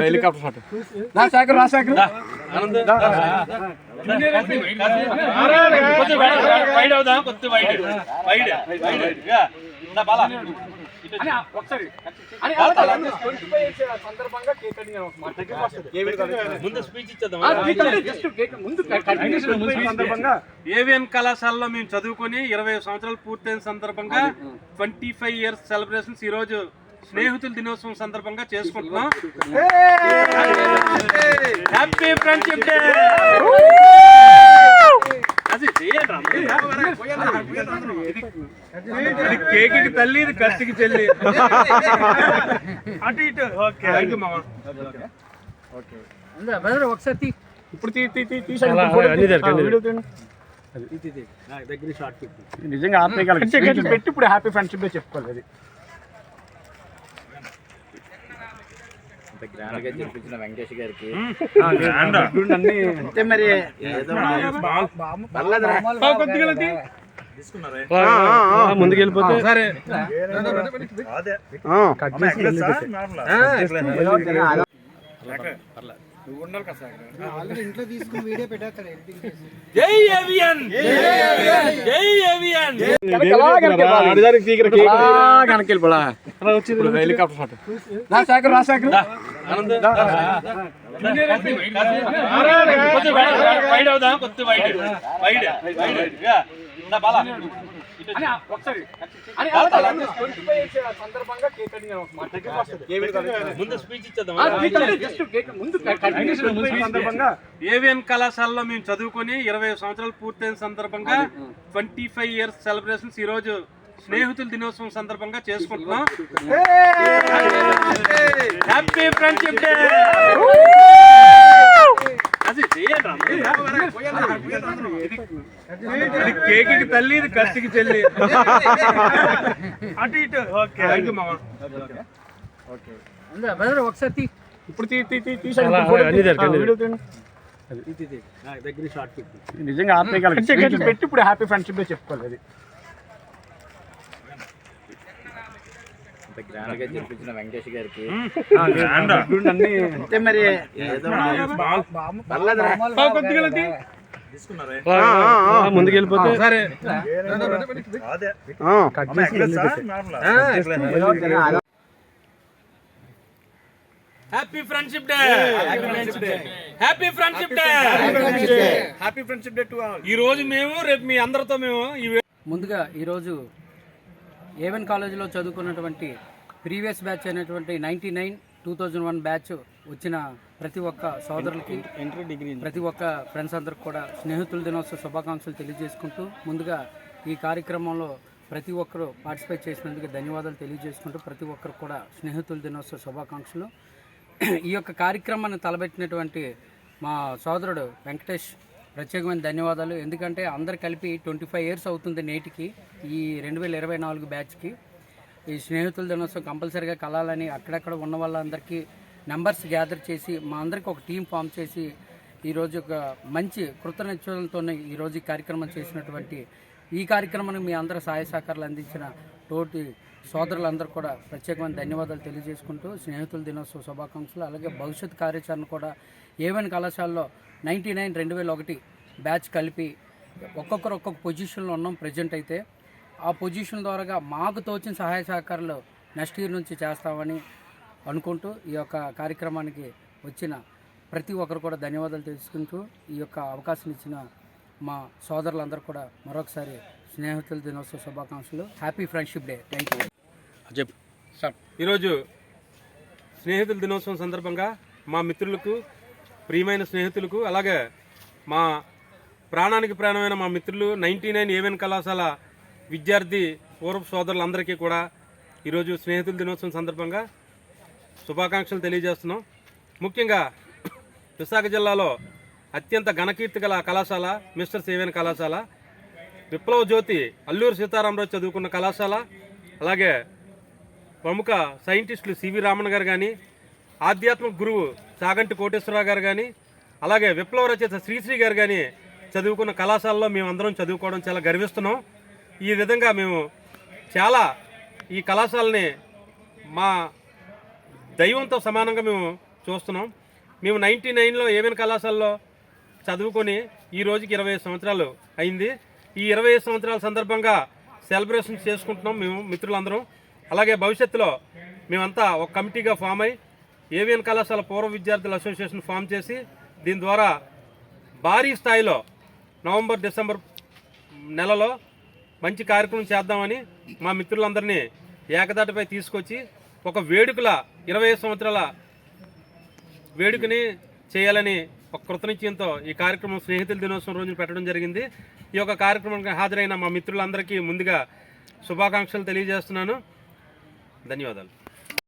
Helicopter shot Rajasekhar Rajasekhar wide ముందు speech ఇచ్చేద్దాం. AVN కళాశాలలో మేము చదువుకొని ఇరవై సంవత్సరాలు పూర్తయిన సందర్భంగా ట్వంటీ ఫైవ్ ఇయర్స్ సెలబ్రేషన్స్ ఈ రోజు స్నేహితుల దినోత్సవం సందర్భంగా చేసుకుంటున్నాం. హ్యాపీ ఫ్రెండ్షిప్ డే అది చేయండి ఇది కేక్ తల్లి ఇది కత్తికి చెల్లి అటు ఇటు ఓకే థ్యాంక్ యూ మామ ఒకసారి తీ. ఇప్పుడు తీ తీ తీ తీసాను వీడియో తీయండి. నిజంగా పెట్టి ఇప్పుడు హ్యాపీ ఫ్రెండ్షిప్ డే చెప్పుకోవాలి అది ఇప్పుడు అన్ని అంటే మరి ఏదో. ముందుకు వెళ్ళిపోతే సరే? జై ఏవియన్! జై ఏవియన్! వెనక్కి వెళ్ళిపోలా హెలికాప్టర్ షాట్. రాజశేఖర్ రాజశేఖర్ కొద్ది వైడ్ అవుదాం కొద్ది వైడ్ వైడ్ వైడ్ నా బాల. ముందు స్పీచ్ ఇచ్చేద్దాం. ఏవిఎన్ కళాశాలలో మేము చదువుకొని ఇరవై సంవత్సరాలు పూర్తయిన సందర్భంగా ట్వంటీ ఫైవ్ ఇయర్స్ సెలబ్రేషన్స్ ఈ రోజు స్నేహితుల దినోత్సవం సందర్భంగా చేసుకుంటున్నాం. హ్యాపీ ఫ్రెండ్షిప్ డే ఇది కేక్ తల్లి ఇది కత్తికి చెల్లి. అటు ఇటు. ఓకే. థ్యాంక్ యూ మామ. ఒకసారి. ఇప్పుడు తీ తీ తీ తీసాను వీడియో తీయండి. నిజంగా ఆత్మీయ పెట్టి ఇప్పుడు హ్యాపీ ఫ్రెండ్షిప్ చెప్పుకోవాలి అది. ఇప్పుడు అన్ని అంటే మరి ఏదో పర్లేదురా. ముందుకు వెళ్ళిపోతే. సరే. Happy friendship day happy friendship day happy friendship day to ఈ రోజు మేము రేపు మీ అందరితో మేము ఈ ముందుగా ఈరోజు ఏవెన్ కాలేజీలో చదువుకున్నటువంటి ప్రీవియస్ బ్యాచ్ అయినటువంటి ninety nine two thousand one batch వచ్చిన ప్రతి ఒక్క సోదరులకి ఎంట్రీ డిగ్రీ ప్రతి ఒక్క ఫ్రెండ్స్ అందరికి కూడా స్నేహితుల దినోత్సవ శుభాకాంక్షలు తెలియజేసుకుంటూ ముందుగా ఈ కార్యక్రమంలో ప్రతి ఒక్కరూ పార్టిసిపేట్ చేసినందుకు ధన్యవాదాలు తెలియజేసుకుంటూ ప్రతి ఒక్కరు కూడా స్నేహితుల దినోత్సవ శుభాకాంక్షలు. ఈ యొక్క కార్యక్రమాన్ని తలబెట్టినటువంటి మా సోదరుడు వెంకటేష్ ప్రత్యేకమైన ధన్యవాదాలు. ఎందుకంటే అందరు కలిపి ట్వంటీ ఫైవ్ ఇయర్స్ అవుతుంది నేటికి ఈ రెండు వేల ఇరవై నాలుగు బ్యాచ్కి. ఈ స్నేహితుల దినోత్సవం కంపల్సరీగా కలాలని అక్కడక్కడ ఉన్న వాళ్ళందరికీ నెంబర్స్ గ్యాదర్ చేసి మా అందరికి ఒక టీం ఫామ్ చేసి ఈరోజు ఒక మంచి కృతజ్ఞతలతోనే ఈరోజు ఈ కార్యక్రమం చేసినటువంటి ఈ కార్యక్రమానికి మీ అందరూ సహాయ సహకారాలు అందించిన తోటి సోదరులందరూ కూడా ప్రత్యేకమైన ధన్యవాదాలు తెలియజేసుకుంటూ స్నేహితుల దినోత్సవ శుభాకాంక్షలు అలాగే భవిష్యత్ కార్యాచరణ కూడా ఏవైనా కళాశాలలో నైంటీ నైన్ రెండు వేల ఒకటి బ్యాచ్ కలిపి ఒక్కొక్కరు ఒక్కొక్క పొజిషన్లో ఉన్నాం ప్రజెంట్ అయితే. ఆ పొజిషన్ ద్వారా మాకు తోచిన సహాయ సహకారాలు నెక్స్ట్ ఇయర్ నుంచి చేస్తామని అనుకుంటూ ఈ యొక్క కార్యక్రమానికి వచ్చిన ప్రతి ఒక్కరు కూడా ధన్యవాదాలు తెలుసుకుంటూ ఈ యొక్క అవకాశం ఇచ్చిన మా సోదరులందరూ కూడా మరొకసారి స్నేహితుల దినోత్సవ శుభాకాంక్షలు. Happy friendship day thank you చెప్పు. ఈరోజు స్నేహితుల దినోత్సవం సందర్భంగా మా మిత్రులకు ప్రియమైన స్నేహితులకు అలాగే మా ప్రాణానికి ప్రాణమైన మా మిత్రులు నైంటీ నైన్ ఏవెన్ కళాశాల విద్యార్థి పూర్వ సోదరులందరికీ కూడా ఈరోజు స్నేహితుల దినోత్సవం సందర్భంగా శుభాకాంక్షలు తెలియజేస్తున్నాం. ముఖ్యంగా విశాఖ జిల్లాలో అత్యంత ఘనకీర్తి గల కళాశాల మిస్టర్ సేవెన్ కళాశాల. విప్లవ జ్యోతి అల్లూరు సీతారామరాజు చదువుకున్న కళాశాల. అలాగే ప్రముఖ సైంటిస్టులు సివి రామన్ గారు కానీ ఆధ్యాత్మిక గురువు చాగంటి కోటేశ్వరరావు గారు కానీ అలాగే విప్లవ రచయిత శ్రీశ్రీ గారు కానీ చదువుకున్న కళాశాలలో మేము అందరం చదువుకోవడం చాలా గర్విస్తున్నాం. ఈ విధంగా మేము చాలా ఈ కళాశాలని మా దైవంతో సమానంగా మేము చూస్తున్నాం. మేము నైంటీ నైన్లో ఏమైనా కళాశాలలో చదువుకొని ఈ రోజుకి ఇరవై ఐదు సంవత్సరాలు అయింది. ఈ ఇరవై సంవత్సరాల సందర్భంగా సెలబ్రేషన్ చేసుకుంటున్నాం మేము మిత్రులందరం. అలాగే భవిష్యత్తులో మేమంతా ఒక కమిటీగా ఫామ్ అయి ఏవిఎన్ కళాశాల పూర్వ విద్యార్థుల అసోసియేషన్ ఫామ్ చేసి దీని ద్వారా భారీ స్థాయిలో నవంబర్ డిసెంబర్ నెలలో మంచి కార్యక్రమం చేద్దామని మా మిత్రులందరినీ ఏకదాటిపై తీసుకొచ్చి ఒక వేడుకల ఇరవై సంవత్సరాల వేడుకని చేయాలని ఒక కృతనిశ్చయంతో ఈ కార్యక్రమం స్నేహితుల దినోత్సవం రోజున పెట్టడం జరిగింది. ఈ యొక్క కార్యక్రమానికి హాజరైన మా మిత్రులందరికీ ముందుగా శుభాకాంక్షలు తెలియజేస్తున్నాను. ధన్యవాదాలు.